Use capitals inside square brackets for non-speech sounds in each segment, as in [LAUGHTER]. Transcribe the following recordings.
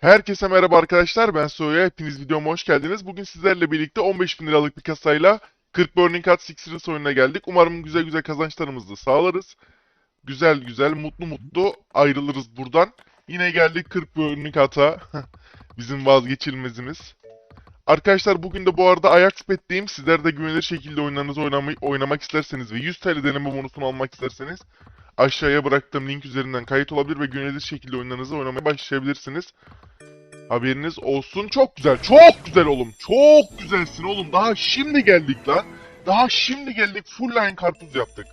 Herkese merhaba arkadaşlar ben Soya hepiniz videoma hoş geldiniz. Bugün sizlerle birlikte 15 bin liralık bir kasayla 40 Burning Cat Six Series oyununa geldik. Umarım güzel güzel kazançlarımızı sağlarız. Güzel güzel mutlu mutlu ayrılırız buradan. Yine geldik 40 Burning Cat'a. [LAUGHS] Bizim vazgeçilmezimiz. Arkadaşlar bugün de bu arada Ajax Bet'teyim. Sizler de güvenilir şekilde oyunlarınızı oynamayı, oynamak isterseniz ve 100 TL deneme bonusunu almak isterseniz aşağıya bıraktığım link üzerinden kayıt olabilir ve güvenilir şekilde oyunlarınızı oynamaya başlayabilirsiniz. Haberiniz olsun. Çok güzel. Çok güzel oğlum. Çok güzelsin oğlum. Daha şimdi geldik lan. Daha şimdi geldik. Full line karpuz yaptık.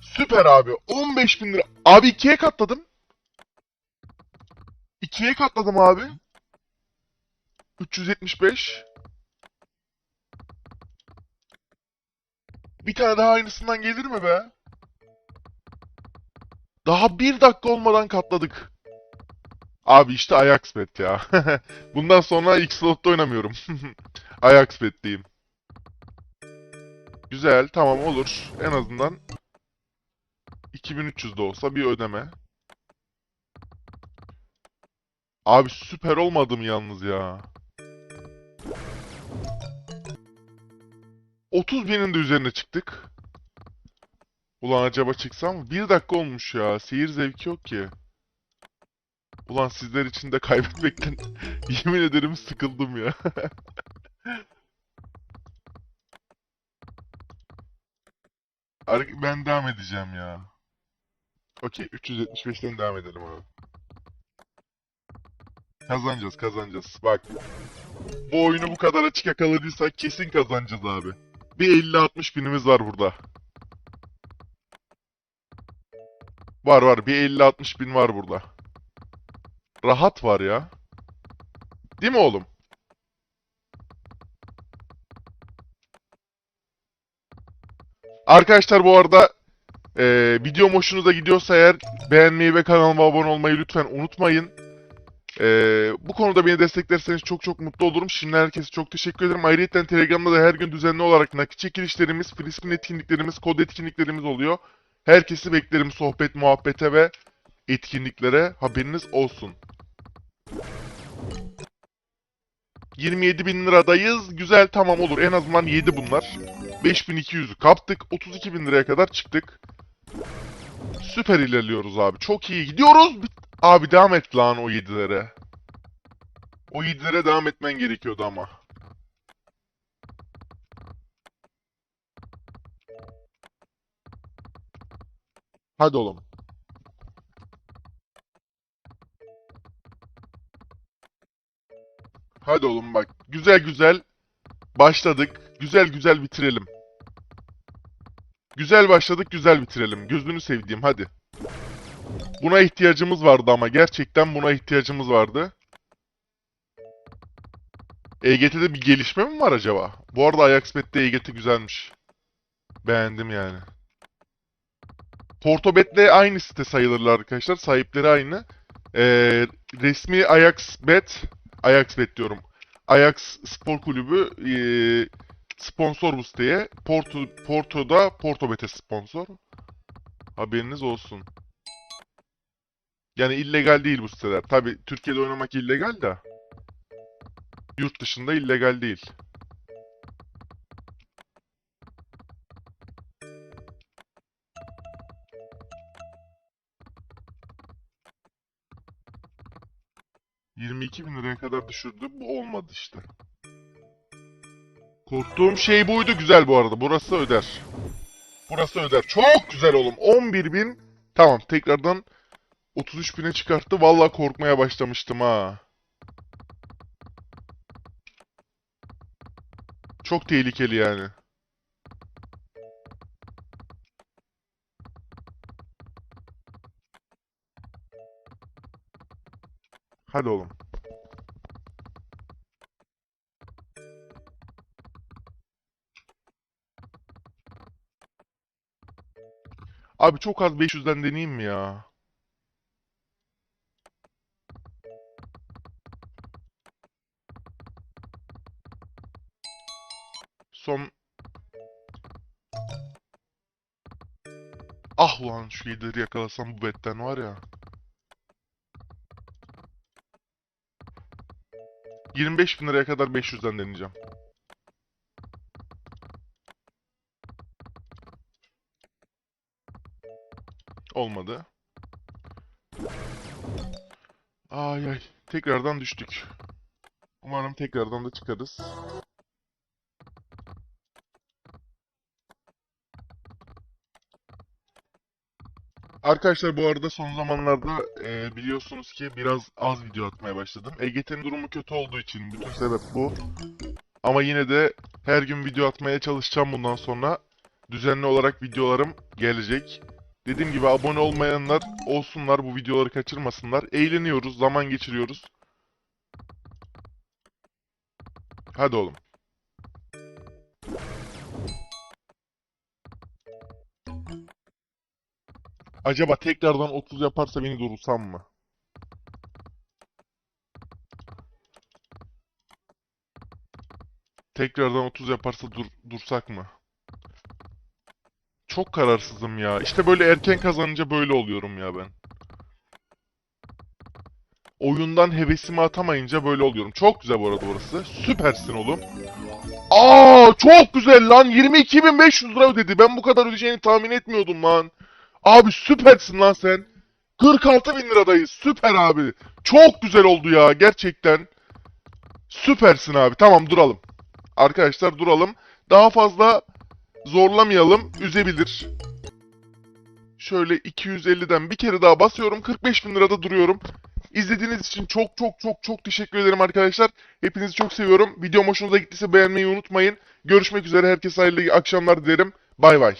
Süper abi. 15 bin lira. Abi ikiye katladım. İkiye katladım abi. 375. Bir tane daha aynısından gelir mi be? Daha bir dakika olmadan katladık. Abi işte Ajax bet ya. [LAUGHS] Bundan sonra X slotta oynamıyorum. [LAUGHS] Ajax betliyim. Güzel, tamam olur. En azından 2300 de olsa bir ödeme. Abi süper olmadım yalnız ya. 30 binin de üzerine çıktık. Ulan acaba çıksam? Bir dakika olmuş ya. Seyir zevki yok ki. Ulan sizler için de kaybetmekten [LAUGHS] yemin ederim sıkıldım ya. [LAUGHS] Ben devam edeceğim ya. Okey 375'ten devam edelim abi. Kazanacağız kazanacağız. Bak. Bu oyunu bu kadar açık yakaladıysak kesin kazanacağız abi. Bir 50-60 binimiz var burada. Var var bir 50-60 bin var burada. Rahat var ya. Değil mi oğlum? Arkadaşlar bu arada eee videom hoşunuza gidiyorsa eğer beğenmeyi ve kanalıma abone olmayı lütfen unutmayın. Eee, bu konuda beni desteklerseniz çok çok mutlu olurum. Şimdi herkese çok teşekkür ederim. Ayrıca Telegram'da da her gün düzenli olarak nakit çekilişlerimiz, Frisbin etkinliklerimiz, kod etkinliklerimiz oluyor. Herkesi beklerim sohbet, muhabbete ve etkinliklere. Haberiniz olsun. 27 bin liradayız. Güzel tamam olur. En azından 7 bunlar. 5200'ü kaptık. 32 bin liraya kadar çıktık. Süper ilerliyoruz abi. Çok iyi gidiyoruz. Abi devam et lan o 7'lere. O 7'lere devam etmen gerekiyordu ama. Hadi oğlum. Hadi oğlum bak. Güzel güzel başladık. Güzel güzel bitirelim. Güzel başladık, güzel bitirelim. Gözünü sevdiğim hadi. Buna ihtiyacımız vardı ama gerçekten buna ihtiyacımız vardı. EGT'de bir gelişme mi var acaba? Bu arada Ajax Bet'te EGT güzelmiş. Beğendim yani. Portobet'le aynı site sayılırlar arkadaşlar. Sahipleri aynı. Ee, resmi Ajax Bet, Ajax Bet diyorum. Ajax Spor Kulübü ee, sponsor bu siteye. Porto, Porto'da Portobet'e sponsor. Haberiniz olsun. Yani illegal değil bu siteler. Tabi Türkiye'de oynamak illegal de. Yurt dışında illegal değil. ...22 bin liraya kadar düşürdü. Bu olmadı işte. Korktuğum şey buydu. Güzel bu arada. Burası öder. Burası öder. Çok güzel oğlum. 11 bin. Tamam tekrardan 33 bine çıkarttı. Vallahi korkmaya başlamıştım ha. Çok tehlikeli yani. Hadi oğlum. Abi çok az 500'den deneyeyim mi ya? Son... Ah ulan şu lideri yakalasam bu betten var ya. 25 bin liraya kadar 500'den deneyeceğim. Olmadı. Ay ay. Tekrardan düştük. Umarım tekrardan da çıkarız. Arkadaşlar bu arada son zamanlarda e, biliyorsunuz ki biraz az video atmaya başladım. EGT'nin durumu kötü olduğu için bütün sebep bu. Ama yine de her gün video atmaya çalışacağım bundan sonra. Düzenli olarak videolarım gelecek. Dediğim gibi abone olmayanlar olsunlar bu videoları kaçırmasınlar. Eğleniyoruz, zaman geçiriyoruz. Hadi oğlum. Acaba tekrardan 30 yaparsa beni durursam mı? Tekrardan 30 yaparsa dur, dursak mı? Çok kararsızım ya. İşte böyle erken kazanınca böyle oluyorum ya ben. Oyundan hevesimi atamayınca böyle oluyorum. Çok güzel bu arada orası. Süpersin oğlum. Aa çok güzel lan. 22.500 lira ödedi. Ben bu kadar ödeyeceğini tahmin etmiyordum lan. Abi süpersin lan sen. 46 bin liradayız. Süper abi. Çok güzel oldu ya gerçekten. Süpersin abi. Tamam duralım. Arkadaşlar duralım. Daha fazla zorlamayalım. Üzebilir. Şöyle 250'den bir kere daha basıyorum. 45 bin lirada duruyorum. İzlediğiniz için çok çok çok çok teşekkür ederim arkadaşlar. Hepinizi çok seviyorum. Videom hoşunuza gittiyse beğenmeyi unutmayın. Görüşmek üzere. Herkese hayırlı akşamlar dilerim. Bay bay.